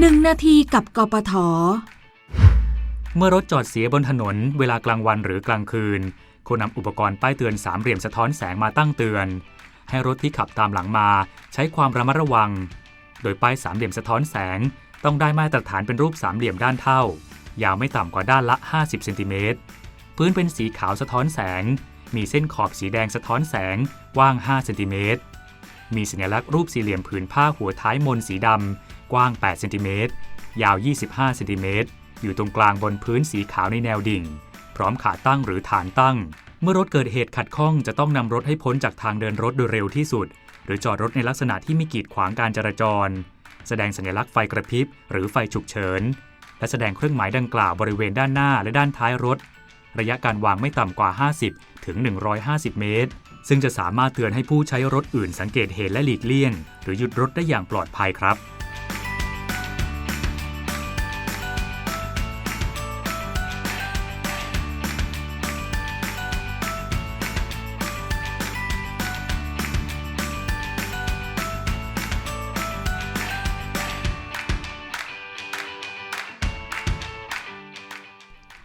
1นาทีกับกปท เมื่อรถจอดเสียบนถนน เวลากลางวันหรือกลางคืนควรนำอุปกรณ์ป้ายเตือนสามเหลี่ยมสะท้อนแสงมาตั้งเตือน ให้รถที่ขับตามหลังมาใช้ความระมัดระวัง โดยป้ายสามเหลี่ยมสะท้อนแสง ต้องได้มาตรฐานเป็นรูปสามเหลี่ยมด้านเท่า ยาวไม่ต่ำกว่าด้านละ 50เซนติเมตรพื้นเป็นสีขาวสะท้อนแสง มีเส้นขอบสีแดงสะท้อนแสงกว้าง 5 เซนติเมตร มีสัญลักษณ์รูปสี่เหลี่ยมผืนผ้าหัวท้ายมนสีดำ กว้าง 8 เซนติเมตร ยาว 25 เซนติเมตร อยู่ตรงกลางบนพื้นสีขาวในแนวดิ่ง พร้อมขาตั้งหรือฐานตั้ง เมื่อรถเกิดเหตุขัดข้องจะต้องนำรถให้พ้นจากทางเดินรถโดยเร็วที่สุด หรือจอดรถในลักษณะที่ไม่กีดขวางการจราจร แสดงสัญลักษณ์ไฟกระพริบ หรือไฟฉุกเฉิน และแสดงเครื่องหมายดังกล่าวบริเวณด้านหน้าและด้านท้ายรถ ระยะการวางไม่ต่ำกว่า 50 ถึง 150 เมตร ซึ่งจะสามารถเตือนให้ผู้ใช้รถอื่นสังเกตเหตุและหลีกเลี่ยง หรือหยุดรถได้อย่างปลอดภัยครับ